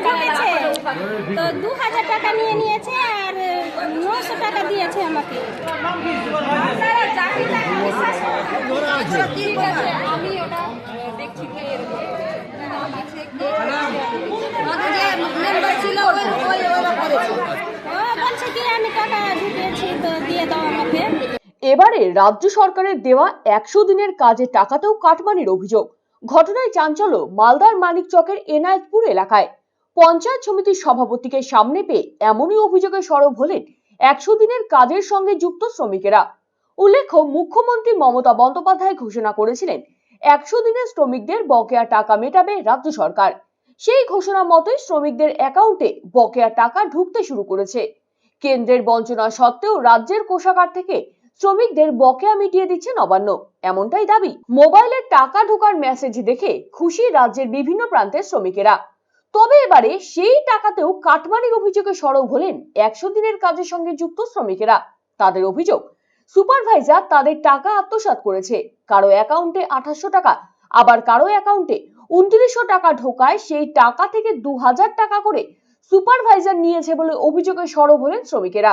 ঢুকেছে তো দু হাজার টাকা নিয়ে নিয়েছে আর নশো টাকা দিয়েছে আমাকে। আমি কি, আমি টাকা ঢুকিয়েছি, তো দিয়ে দাও এবারে রাজ্য সরকারের দেওয়া একশো দিনের কাজের টাকাতেও কাটমানির অভিযোগ। ঘটনায় চাঞ্চল্য মালদার মানিকচকের এনায়েতপুর এলাকায়। পঞ্চায়েত সমিতির সভাপতিকে সামনে পেয়ে এমনই অভিযোগে সরব হলেন একশো দিনের কাজের সঙ্গে যুক্ত শ্রমিকেরা। উল্লেখ্য, মুখ্যমন্ত্রী মমতা বন্দ্যোপাধ্যায় ঘোষণা করেছিলেন, একশো দিনের শ্রমিকদের বকেয়া টাকা মেটাবে রাজ্য সরকার। সেই ঘোষণা মতোই শ্রমিকদের অ্যাকাউন্টে বকেয়া টাকা ঢুকতে শুরু করেছে। কেন্দ্রের বঞ্চনা সত্ত্বেও রাজ্যের কোষাগার থেকে শ্রমিকদের বকেয়া মিটিয়ে দিচ্ছে নবান্ন এমনটাই দাবি মোবাইলের টাকা ঢোকার মেসেজ দেখে খুশি রাজ্যের বিভিন্ন প্রান্তের শ্রমিকেরা। তবে এবারে সেই টাকাতেও কাটমানির অভিযোগে সরব হলেন একশো দিনের কাজের সঙ্গে যুক্ত শ্রমিকেরা। তাদের অভিযোগ, সুপারভাইজার তাদের টাকা আত্মসাৎ করেছে, কারও অ্যাকাউন্টে আঠাশশো টাকা, আবার কারও অ্যাকাউন্টে উনত্রিশশো টাকা ঢোকায় সেই টাকা থেকে দু হাজার টাকা করে সুপারভাইজার নিয়েছে বলে অভিযোগে সরব হলেন শ্রমিকেরা।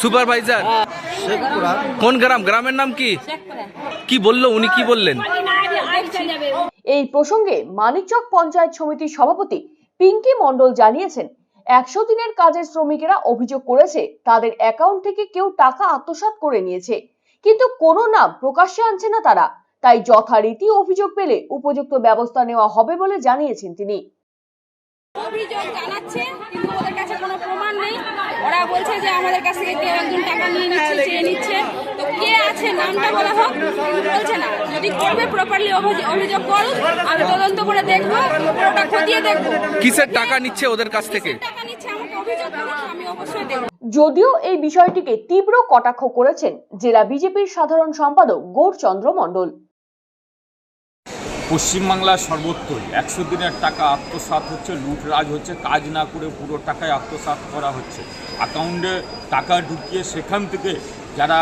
সুপারভাইজার। কোন গ্রাম? গ্রামের নাম কি? কি বলল? উনি কি বললেন? এই প্রসঙ্গে মানিকচক পঞ্চায়েত সমিতির সভাপতি পিঙ্কি মণ্ডল জানিয়েছেন একশো দিনের কাজের শ্রমিকেরা অভিযোগ করেছে তাদের অ্যাকাউন্ট থেকে কেউ টাকা আত্মসাৎ করে নিয়েছে। কিন্তু কোনো নাম প্রকাশ্যে আনছে না তারা। তাই যথারীতি অভিযোগ পেলে উপযুক্ত ব্যবস্থা নেওয়া হবে বলে জানিয়েছেন তিনি। অভিযোগ জানাচ্ছে কিন্তু ওদের কাছে কোনো প্রমাণ নেই। ওরা বলছে যে আমাদের কাছ থেকে কেউ একজন টাকা নিয়ে নিচ্ছে চেয়ে নিচ্ছে। তো কে আছে? নামটা বলা হোক। বলছে না। যদি করবে প্রপারলি অভিযোগ করুন আমি তদন্ত করে দেখব ওটা খতিয়ে দেখব। কিসের টাকা নিচ্ছে ওদের কাছ থেকে? টাকা নিচ্ছে? আমাকে অভিযোগ করুন আমি অবশ্যই দেখব। যদিও এই বিষয়টিকে তীব্র কটাক্ষ করেছেন জেলা বিজেপির সাধারণ সম্পাদক গৌরচন্দ্র মণ্ডল। পশ্চিমবাংলার সর্বত্রই। একশো দিনের টাকা আত্মসাত হচ্ছে, লুটরাজ হচ্ছে, কাজ না করে পুরো টাকায় আত্মসাত করা হচ্ছে। অ্যাকাউন্টে টাকা ঢুকিয়ে সেখান থেকে যারা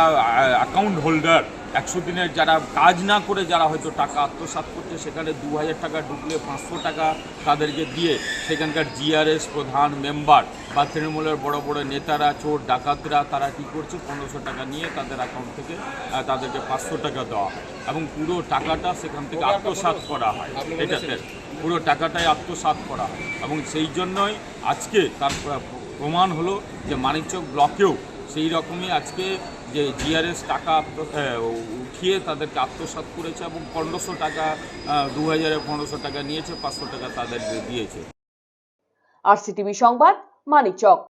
অ্যাকাউন্ট হোল্ডার একশো দিনের যারা কাজ না করে যারা হয়তো টাকা আত্মসাৎ করছে সেখানে দু হাজার টাকা ঢুকলে পাঁচশো টাকা তাদেরকে দিয়ে সেখানকার জিআরএস প্রধান মেম্বার বা তৃণমূলের বড় বড় নেতারা চোর ডাকাতরা তারা কী করছে? পনেরোশো টাকা নিয়ে তাদের অ্যাকাউন্ট থেকে তাদেরকে পাঁচশো টাকা দেওয়া হয়। এবং পুরো টাকাটা সেখান থেকে আত্মসাৎ করা হয়। এটাতে পুরো টাকাটাই আত্মসাৎ করা হয়। এবং সেই জন্যই আজকে তার প্রমাণ হলো যে মানিকচক ব্লকেও সেই রকমই আজকে যে জিআরএস টাকা আত্ম- উঠিয়ে তাদেরকে আত্মসাত করেছে এবং পনেরোশো টাকা দু হাজারে পনেরোশো টাকা নিয়েছে, পাঁচশো টাকা তাদের দিয়েছে। আর সিটিভি সংবাদ, মানিকচক।